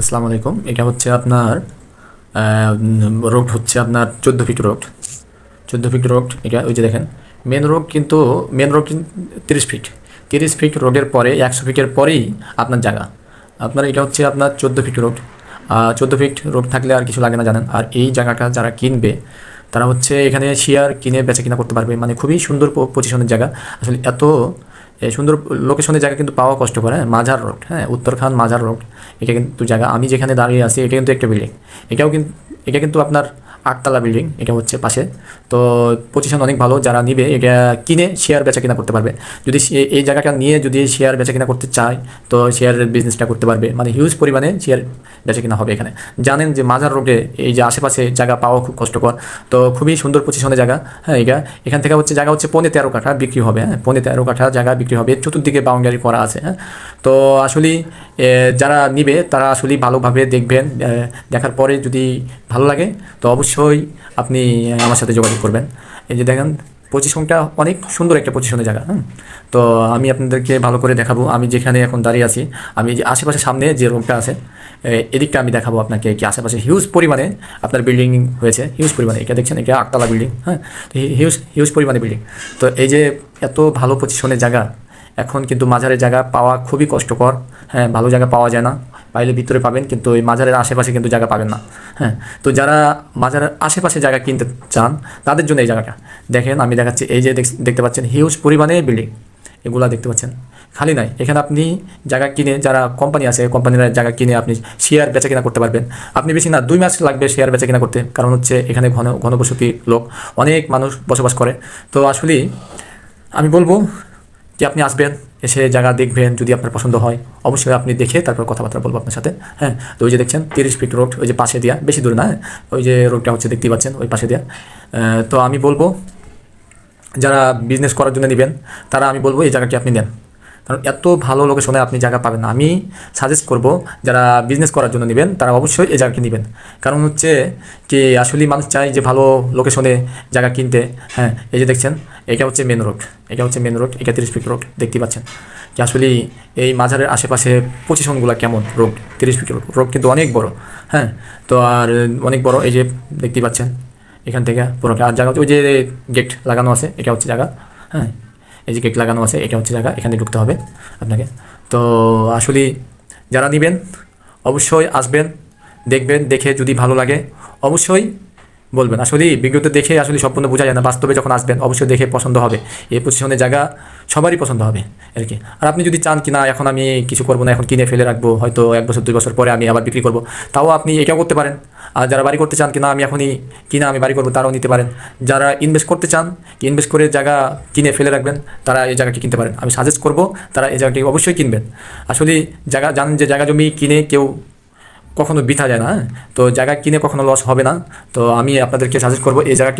আসসালামু আলাইকুম। এটা হচ্ছে আপনার রোড হচ্ছে আপনার চোদ্দ ফিট রোড চোদ্দ ফিট রোড এটা ওই যে দেখেন। মেন রোড কিন্তু, মেন রোড তিরিশ ফিট। তিরিশ ফিট রোডের পরে, একশো ফিটের পরেই আপনার জায়গা আপনার এটা হচ্ছে আপনার চোদ্দ ফিট রোড চোদ্দ ফিট রোড থাকলে আর কিছু লাগে না জানেন। আর এই জায়গাটা যারা কিনবে, তারা হচ্ছে এখানে শেয়ার কিনে, বেচা কিনা করতে পারবে। মানে খুবই সুন্দর পজিশনের জায়গা আসলে এত সুন্দর লোকেশনের জায়গা কিন্তু পাওয়া কষ্টকর হ্যাঁ মাঝার রোড হ্যাঁ উত্তরখান মাঝার রোড এটা কিন্তু জায়গা। আমি যেখানে দাঁড়িয়ে আছি, এটা কিন্তু একটা বিল্ডিং এটাও কিন্তু এটা কিন্তু আপনার আটতলা বিল্ডিং এটা হচ্ছে পাশে। তো পজিশন অনেক ভালো, যারা নিবে, এটা কিনে শেয়ার বেচা কিনা করতে পারবে। যদি এই জায়গাটা নিয়ে যদি শেয়ার বেচা কিনা করতে চায়, তো শেয়ারের বিজনেসটা করতে পারবে। মানে হিউজ পরিমাণে শেয়ার বেচা কিনা হবে এখানে। জানেন যে মাজার রোডে এই যে আশেপাশে জায়গা পাওয়া খুব কষ্টকর। তো খুবই সুন্দর পজিশনে জায়গা। হ্যাঁ এটা, এখান থেকে হচ্ছে জায়গা হচ্ছে পৌনে তেরো কাঠা বিক্রি হবে। হ্যাঁ পৌনে তেরো কাঠা জায়গা বিক্রি হবে। চতুর্দিকে বাউন্ডারি করা আছে। হ্যাঁ তো আসলে যারা নিবে, তারা আসলে ভালোভাবে দেখবেন। দেখার পরে যদি ভালো লাগে, তো অবশ্যই আপনি আমার সাথে যোগাযোগ করবেন। এই যে দেখেন পজিশনটা অনেক সুন্দর একটা পজিশনের জায়গা হ্যাঁ তো আমি আপনাদেরকে ভালো করে দেখাবো। আমি যেখানে এখন দাঁড়িয়ে আছি, আমি যে আশেপাশে সামনে যে রুমটা আছে এদিকটা আমি দেখাবো আপনাকে কি আশেপাশে হিউজ পরিমাণে আপনার বিল্ডিং হয়েছে। হিউজ পরিমাণে, এটা দেখছেন, এটা আটতলা বিল্ডিং হ্যাঁ? হিউজ হিউজ পরিমাণে বিল্ডিং তো এই যে এত ভালো পজিশনের জায়গা, এখন কিন্তু মাঝারের জায়গা পাওয়া খুবই কষ্টকর হ্যাঁ? ভালো জায়গা পাওয়া যায় না। পাইলে ভিতরে পাবেন, কিন্তু ওই মাজারের আশেপাশে কিন্তু জায়গা পাবেন না। হ্যাঁ তো যারা মাজারের আশেপাশে জায়গা কিনতে চান, তাদের জন্য এই জায়গাটা। দেখেন, আমি দেখাচ্ছি, এই যে দেখ- দেখতে পাচ্ছেন হিউজ পরিমাণে বিল্ডিং এগুলা দেখতে পাচ্ছেন। খালি নাই। এখানে আপনি জায়গা কিনে, যারা কোম্পানি আছে কোম্পানিরা জায়গা কিনে আপনি শেয়ার বেচা কিনা করতে পারবেন। আপনি বেশি না, দুই মাস লাগবে শেয়ার বেচা কিনা করতে। কারণ হচ্ছে, এখানে ঘন ঘনবসতি লোক। অনেক মানুষ বসবাস করে। তো আসলে আমি বলব যে আপনি আসবেন, এসে জায়গা দেখবেন যদি আপনার পছন্দ হয়, অবশ্যই আপনি দেখে তারপর কথাবার্তা বলব আপনার সাথে হ্যাঁ? তো ওই যে দেখছেন, তিরিশ ফিট রোড ওই যে পাশে দেওয়া বেশি দূর না হ্যাঁ? ওই যে রোডটা হচ্ছে, দেখতেই পাচ্ছেন, ওই পাশে দেওয়া তো আমি বলব, যারা বিজনেস করার জন্য নেবেন, তারা আমি বলব এই জায়গাটি আপনি নেন। কারণ এত ভালো লোকেশনে আপনি জায়গা পাবেন না। আমি সাজেস্ট করব, যারা বিজনেস করার জন্য নেবেন, তারা অবশ্যই এই জায়গাটি নেবেন। কারণ হচ্ছে কি আসলে মানুষ চায় যে ভালো লোকেশনে জায়গা কিনতে। হ্যাঁ এই যে দেখছেন, এটা হচ্ছে মেন রোড এটা হচ্ছে মেন রোড এটা তিরিশ ফিট রোড দেখতে পাচ্ছেন। যে আসলে এই মাঝারের আশেপাশে পজিশনগুলো কেমন রোড তিরিশ ফিট রোড রোড কিন্তু অনেক বড়। হ্যাঁ তো আর অনেক বড়, এই যে দেখতে পাচ্ছেন, এখান থেকে পুরো আর জায়গা হচ্ছে ওই যে গেট লাগানো আছে, এটা হচ্ছে জায়গা। হ্যাঁ এই যে গেট লাগানো আছে, এটা হচ্ছে জায়গা, এখানে ঢুকতে হবে আপনাকে। তো আসলে যারা নেবেন, অবশ্যই আসবেন, দেখবেন, দেখে যদি ভালো লাগে, অবশ্যই বলবেন। আসলে বিজ্ঞতে দেখে আসলে সম্পূর্ণ বোঝা যায় না, বাস্তবে যখন আসবেন, অবশ্যই দেখে পছন্দ হবে। এই পজিশনের জায়গা সবারই পছন্দ হবে, আর কি। আর আপনি যদি চান কিনা এখন আমি কিছু করব না, এখন কিনে ফেলে রাখব, হয়তো এক বছর, দুই বছর পরে আমি আবার বিক্রি করব। তাও আপনি এটাও করতে পারেন। আর যারা বাড়ি করতে চান কিনা, আমি এখনই কিনা আমি বাড়ি করব, তারাও নিতে পারেন। যারা ইনভেস্ট করতে চান ইনভেস্ট করে জায়গা কিনে ফেলে রাখবেন, তারা এই জায়গাটি কিনতে পারেন। আমি সাজেস্ট করব, তারা এই জায়গাটি অবশ্যই কিনবেন। আসলে জায়গা জানেন যে জায়গা জমি কিনে কেউ কখনো বিথা যায় না হ্যাঁ? তো জায়গা কিনে কখনো লস হবে না। তো আমি আপনাদেরকে সাজেস্ট করব, এই জায়গাটি